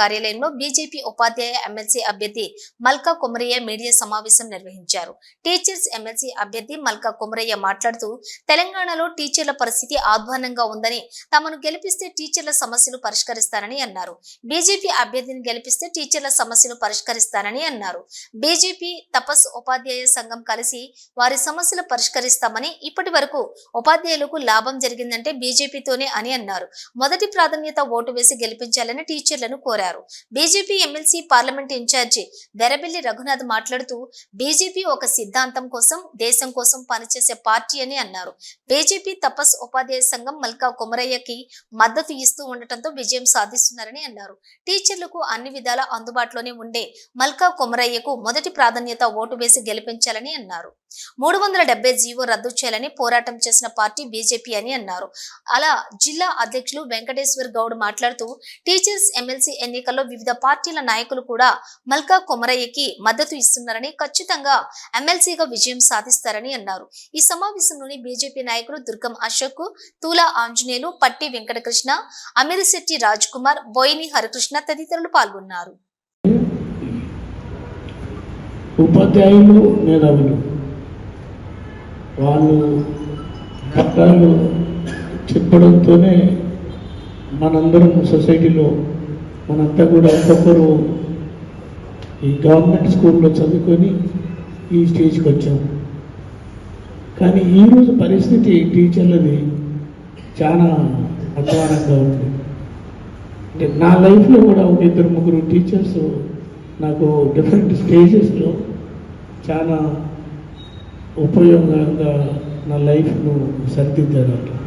కార్యాలయంలో బీజేపీ ఉపాధ్యాయ ఎమ్మెల్సీ అభ్యర్థి మల్కా కుమరయ్య మీడియా సమావేశం నిర్వహించారు. టీచర్స్ ఎమ్మెల్సీ అభ్యర్థి మల్కా కుమరయ్య మాట్లాడుతూ తెలంగాణలో టీచర్ల పరిస్థితి ఆధ్వానంగా ఉందని తమను గెలిపిస్తే టీచర్ల సమస్యలు పరిష్కరిస్తానని అన్నారు. బీజేపీ అభ్యర్థిని గెలిపిస్తే టీచర్ల సమస్యలు పరిష్కరిస్తానని అన్నారు. బీజేపీ తపస్ ఉపాధ్యాయ సంఘం కలిసి వారి సమస్యలు పరిష్కరిస్తామని ఇప్పటి వరకు ఉపాధ్యాయులకు లాభం జరిగిందంటే బీజేపీతోనే అని అన్నారు. మొదటి ప్రాధాన్యత ఓటు వేసి గెలిపించాలని టీచర్లను కోరారు. BJP MLC parliament incharge Verabelli Raghunath మాట్లాడుతూ బీజేపీ ఒక సిద్ధాంతం కోసం దేశం కోసం పనిచేసే పార్టీ అని అన్నారు. బీజేపీ తపస్ ఉపాధ్యాయ సంఘం మల్కా కుమరయ్యకి మద్దతు ఇస్తూ ఉండటంతో విజయం సాధిస్తున్నారని అన్నారు. టీచర్లకు అన్ని విధాల అందుబాటులోనే ఉండే మల్కా కుమరయ్యకు మొదటి ప్రాధాన్యత ఓటు వేసి గెలిపించాలని అన్నారు. మూడు వందల డెబ్బై జీవో రద్దు చేయాలని పోరాటం చేసిన పార్టీ బీజేపీ అని అన్నారు. అలా జిల్లా అధ్యక్షులు వెంకటేశ్వర్ గౌడ్ మాట్లాడుతూ టీచర్స్ ఎమ్మెల్సీ ఎన్నికల్లో వివిధ పార్టీల నాయకులు కూడా మల్కా కొమరయ్యకి మద్దతు ఇస్తున్నారని ఖచ్చితంగా ఎమ్మెల్సీగా విజయం సాధిస్తారని అన్నారు. ఈ సమావేశంలోని బీజేపీ నాయకులు దుర్గం అశోక్ తూలా ఆంజనేయులు పట్టి వెంకటకృష్ణ అమీర్శెట్టి రాజ్ కుమార్ బోయిని హరికృష్ణ తదితరులు పాల్గొన్నారు. ఉపాధ్యాయులు మేధావులు. వాళ్ళు కష్టాలు చెప్పడంతోనే మనందరం సొసైటీలో మనంతా కూడా ఒక్కొక్కరు ఈ గవర్నమెంట్ స్కూల్లో చదువుకొని ఈ స్టేజ్కి వచ్చాం. కానీ ఈరోజు పరిస్థితి టీచర్లది చాలా అధ్వానంగా ఉంది. అంటే నా లైఫ్లో కూడా ఒక ఇద్దరు ముగ్గురు టీచర్స్ నాకు డిఫరెంట్ స్టేజెస్లో చాలా ఉపయోగంగా నా లైఫ్ను సరిదిద్దారు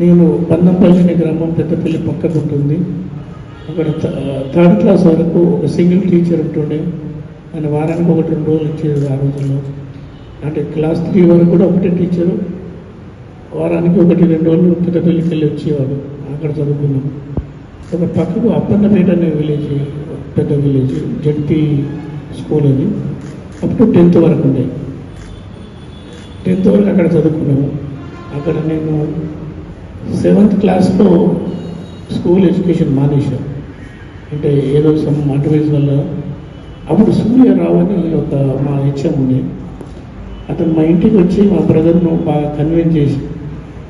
నేను పన్నంపల్లిని గ్రామం పెద్దపల్లి పక్కకు ఉంటుంది అక్కడ థర్డ్ క్లాస్ వరకు ఒక సింగిల్ టీచర్ ఉంటుండే. ఆయన వారానికి ఒకటి రెండు రోజులు ఇచ్చేది ఆ రోజుల్లో. అంటే క్లాస్ త్రీ వరకు కూడా ఒకటే టీచరు వారానికి ఒకటి రెండు రోజులు పెద్దపల్లికి వెళ్ళి వచ్చేవాడు. అక్కడ చదువుకున్నాం. ఒక పక్కకు అప్పన్నపేట అనే విలేజ్ పెద్ద విలేజ్ జడ్పీ స్కూల్ అది. అప్ టు టెన్త్ వరకు ఉండేది టెన్త్ వరకు అక్కడ చదువుకున్నాము అక్కడ నేను సెవెంత్ క్లాస్లో స్కూల్ ఎడ్యుకేషన్ మానేశాను. అంటే ఏదో సమ్ అడ్వైజ్ వల్ల అప్పుడు సూర్యరావు అని ఒక మా హెచ్ఎం ఉండే. అతను మా ఇంటికి వచ్చి మా బ్రదర్ను బాగా కన్విన్స్ చేసి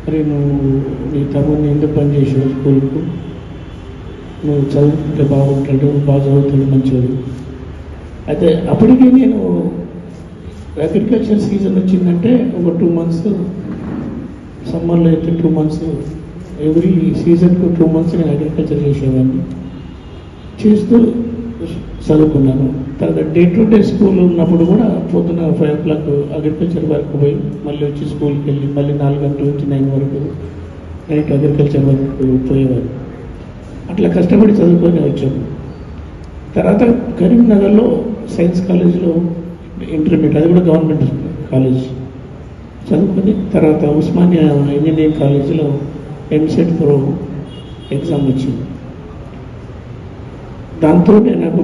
మరి నువ్వు నీ తమ్ముడిని ఎందుకు పని చేసావు స్కూల్కు? నువ్వు చదువుకుంటే బాగుంటాడు బాగా చదువుతాడు మంచివాడు అయితే అప్పటికే నేను అగ్రికల్చర్ సీజన్ వచ్చిందంటే ఒక టూ మంత్స్ సమ్మర్లో అయితే టూ మంత్స్ ఎవ్రీ సీజన్కు టూ మంత్స్ నేను అగ్రికల్చర్ చేసేవాడిని. చేస్తూ చదువుకున్నాను. తర్వాత డే టు డే స్కూల్ ఉన్నప్పుడు కూడా పొద్దున ఫైవ్ ఓ క్లాక్ అగ్రికల్చర్ వరకు పోయి మళ్ళీ వచ్చి స్కూల్కి వెళ్ళి మళ్ళీ నాలుగు గంటల నుంచి నైన్ వరకు నైట్ అగ్రికల్చర్ వరకు పోయేవారు అట్లా కష్టపడి చదువుకొని వచ్చాము తర్వాత కరీంనగర్లో సైన్స్ కాలేజ్లో ఇంటర్మీడియట్ అది కూడా గవర్నమెంట్ కాలేజ్. చదువుకుని తర్వాత ఉస్మానియా ఇంజనీరింగ్ కాలేజీలో ఎంసెట్ ప్రో ఎగ్జామ్ వచ్చింది. దాంతో నాకు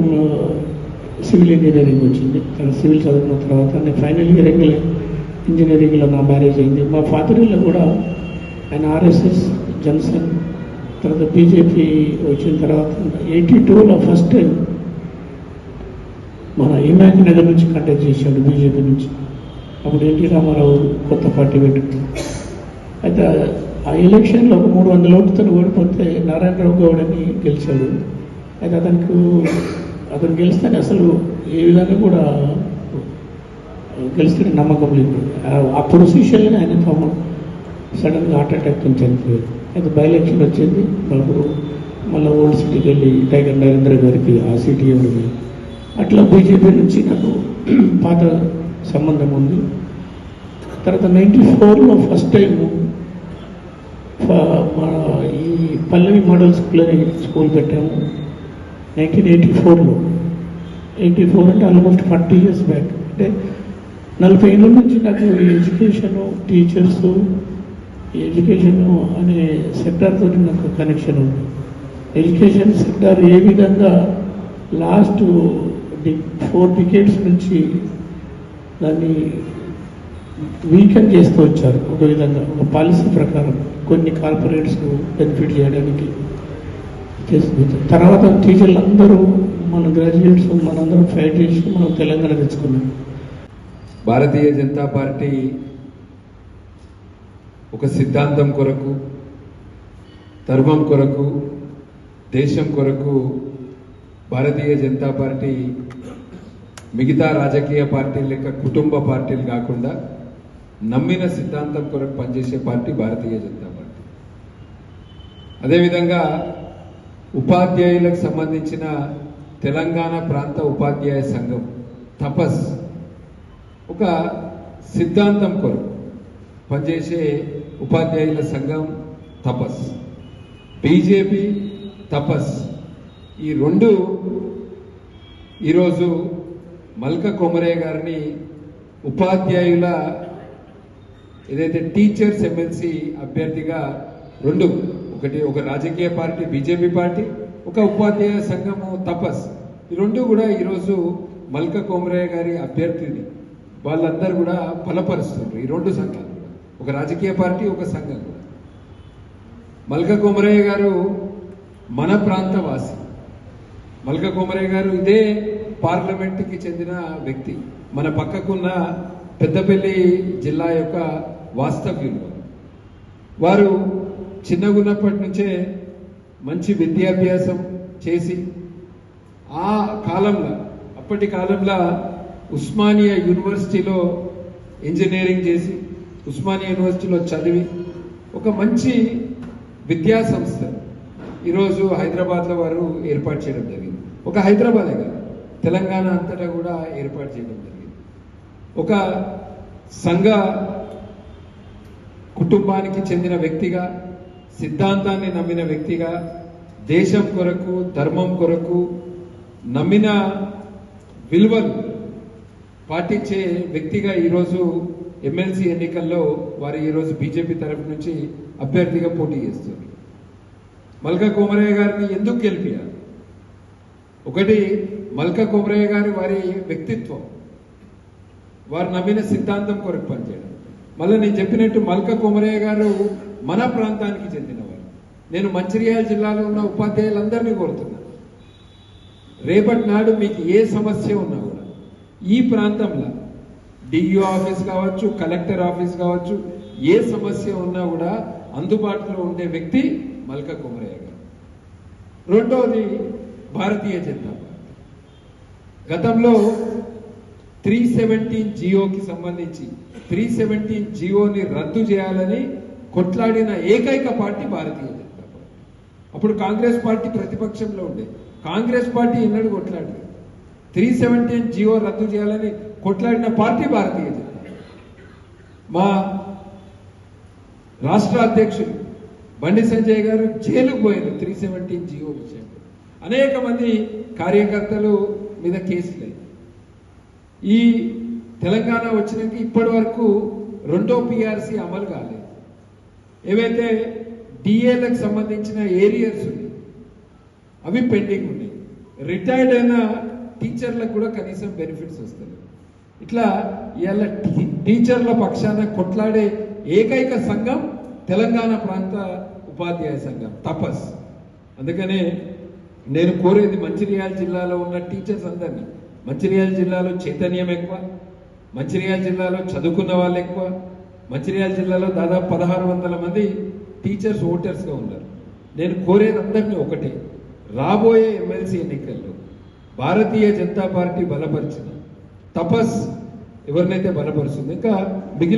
సివిల్ ఇంజనీరింగ్ వచ్చింది. సివిల్ చదువుకున్న తర్వాత నేను ఫైనల్ ఇయర్ ఇంజనీరింగ్లో నా మ్యారేజ్ అయింది. మా ఫాదర్ ఇల్లు కూడా ఆయన ఆర్ఎస్ఎస్ జన్సన్ తర్వాత బీజేపీ వచ్చిన తర్వాత ఎయిటీ టూలో ఫస్ట్ టైం మన ఇమాజ్ నగర్ నుంచి కంటెక్ట్ చేశాడు బీజేపీ నుంచి. అప్పుడు ఎన్టీ రామారావు కొత్త పార్టీ పెట్టి అయితే ఆ ఎలక్షన్లో ఒక మూడు వందల ఓటుతో ఓడిపోతే నారాయణరావు గౌడ్ అని గెలిచాడు. అయితే అతనికి అతను గెలిస్తే అసలు ఏ విధంగా కూడా గెలిస్తే నమ్మకం లేదు. ఆ- ఆ ఆయన పాపం సడన్గా హార్ట్ అటాక్తో చనిపోయారు. అయితే బై ఎలక్షన్ వచ్చింది. మళ్ళీ మళ్ళీ ఓల్డ్ సిటీకి వెళ్ళి టైగర్ నరేంద్ర గారికి ఆ సిటీ ఎవరికి అట్లా బీజేపీ నుంచి నాకు పాత సంబంధం ఉంది. తర్వాత నైంటీ ఫోర్లో ఫస్ట్ టైం మన ఈ పల్లవి మోడల్ స్కూల్ అనే స్కూల్ పెట్టాము. నైన్టీన్ ఎయిటీ ఫోర్లో. ఎయిటీ ఫోర్ అంటే ఆల్మోస్ట్ ఫార్టీ ఇయర్స్ బ్యాక్ అంటే నలభై ఏళ్ళ నుంచి నాకు ఈ ఎడ్యుకేషను టీచర్స్ ఎడ్యుకేషను అనే సెక్టార్తో నాకు కనెక్షన్ ఉంది. ఎడ్యుకేషన్ సెక్టార్ ఏ విధంగా లాస్ట్ ఫోర్ డికేట్స్ నుంచి దాన్ని వీకెండ్ చేస్తూ వచ్చారు. ఒక విధంగా ఒక పాలసీ ప్రకారం కొన్ని కార్పొరేట్స్కు బెనిఫిట్ చేయడానికి చేస్తుంది తర్వాత టీచర్లు అందరూ మన గ్రాడ్యుయేట్స్ మనందరం ఫైట్ చేసి మనం తెలంగాణ తెచ్చుకున్నాం. భారతీయ జనతా పార్టీ ఒక సిద్ధాంతం కొరకు ధర్మం కొరకు దేశం కొరకు భారతీయ జనతా పార్టీ మిగతా రాజకీయ పార్టీల లెక్క కుటుంబ పార్టీలు కాకుండా నమ్మిన సిద్ధాంతం కొరకు పనిచేసే పార్టీ భారతీయ జనతా పార్టీ. అదేవిధంగా ఉపాధ్యాయులకు సంబంధించిన తెలంగాణ ప్రాంత ఉపాధ్యాయ సంఘం తపస్ ఒక సిద్ధాంతం కొరకు పనిచేసే ఉపాధ్యాయుల సంఘం తపస్. బీజేపీ తపస్. ఈ రెండు ఈరోజు మల్క కొమరయ్య గారిని ఉపాధ్యాయుల ఏదైతే టీచర్స్ ఎమ్మెల్సీ అభ్యర్థిగా రెండు ఒకటి ఒక రాజకీయ పార్టీ బీజేపీ పార్టీ ఒక ఉపాధ్యాయ సంఘము తపస్ ఈ రెండు కూడా ఈరోజు మల్క కొమరయ్య గారి అభ్యర్థిని వాళ్ళందరూ కూడా బలపరుస్తున్నారు. ఈ రెండు సంఘాలు ఒక రాజకీయ పార్టీ ఒక సంఘం కూడా. మల్క కొమరయ్య గారు మన ప్రాంత వాసి మల్క కొమరయ్య గారు ఇదే పార్లమెంట్కి చెందిన వ్యక్తి. మన పక్కకున్న పెద్దపల్లి జిల్లా యొక్క వాస్తవ్యులు. వారు చిన్నగున్నప్పటి నుంచే మంచి విద్యాభ్యాసం చేసి ఆ కాలంలో అప్పటి కాలంలో ఉస్మానియా యూనివర్సిటీలో ఇంజనీరింగ్ చేసి ఉస్మానియా యూనివర్సిటీలో చదివి ఒక మంచి విద్యా సంస్థ ఈరోజు హైదరాబాద్లో వారు ఏర్పాటు చేయడం జరిగింది. ఒక హైదరాబాదే కాదు. తెలంగాణ అంతటా కూడా ఏర్పాటు చేయడం జరిగింది. ఒక సంఘ కుటుంబానికి చెందిన వ్యక్తిగా సిద్ధాంతాన్ని నమ్మిన వ్యక్తిగా దేశం కొరకు ధర్మం కొరకు నమ్మిన విలువలు పాటించే వ్యక్తిగా ఈరోజు ఎమ్మెల్సీ ఎన్నికల్లో వారు ఈరోజు బీజేపీ తరఫు నుంచి అభ్యర్థిగా పోటీ చేస్తున్నారు. మల్కా కోమరయ్య గారిని ఎందుకు గెలిపారు? ఒకటి మల్కా కోమరయ్య గారి వారి వ్యక్తిత్వం. వారు నమ్మిన సిద్ధాంతం కొరకు పనిచేయడం. మళ్ళీ నేను చెప్పినట్టు మల్క కొమరయ్య గారు మన ప్రాంతానికి చెందినవారు. నేను మంచిర్యాల జిల్లాలో ఉన్న ఉపాధ్యాయులందరినీ కోరుతున్నాను రేపటి నాడు మీకు ఏ సమస్య ఉన్నా కూడా ఈ ప్రాంతంలో డిఈఓ ఆఫీస్ కావచ్చు కలెక్టర్ ఆఫీస్ కావచ్చు ఏ సమస్య ఉన్నా కూడా అందుబాటులో ఉండే వ్యక్తి మల్క కుమరయ్య గారు. రెండవది భారతీయ జనతా పార్టీ గతంలో త్రీ సెవెంటీన్ జియోకి సంబంధించి త్రీ సెవెంటీన్ జియోని రద్దు చేయాలని కొట్లాడిన ఏకైక పార్టీ భారతీయ జనతా పార్టీ. అప్పుడు కాంగ్రెస్ పార్టీ ప్రతిపక్షంలో ఉండే. కాంగ్రెస్ పార్టీ ఎన్నడూ కొట్లాడింది త్రీ సెవెంటీన్ జియో రద్దు చేయాలని కొట్లాడిన పార్టీ భారతీయ జనతా మా రాష్ట్ర అధ్యక్షుడు బండి సంజయ్ గారు జైలుకు పోయారు త్రీ సెవెంటీన్ జియో విషయం అనేక మంది కార్యకర్తలు మీద కేసులు ఈ తెలంగాణ వచ్చినాక ఇప్పటి వరకు రెండో పిఆర్సీ అమలు కాలేదు. ఏవైతే డిఏలకు సంబంధించిన ఏరియర్స్ ఉన్నాయి అవి పెండింగ్ ఉన్నాయి. రిటైర్డ్ అయిన టీచర్లకు కూడా కనీసం బెనిఫిట్స్ వస్తాయి. ఇట్లా ఇవాళ టీచర్ల పక్షాన కొట్లాడే ఏకైక సంఘం తెలంగాణ ప్రాంత ఉపాధ్యాయ సంఘం తపస్. అందుకనే నేను కోరేది మంచిర్యాల జిల్లాలో ఉన్న టీచర్స్ అందరినీ. మంచిర్యాల జిల్లాలో చైతన్యం ఎక్కువ. మంచిర్యాల జిల్లాలో చదువుకున్న వాళ్ళు ఎక్కువ. మంచిర్యాల జిల్లాలో దాదాపు పదహారు వందల మంది టీచర్స్ ఓటర్స్గా ఉన్నారు. నేను కోరేది అందరినీ ఒకటే. రాబోయే ఎమ్మెల్సీ ఎన్నికల్లో భారతీయ జనతా పార్టీ బలపరిచిన తపస్ ఎవరినైతే బలపరుస్తుంది ఇంకా మిగిలిన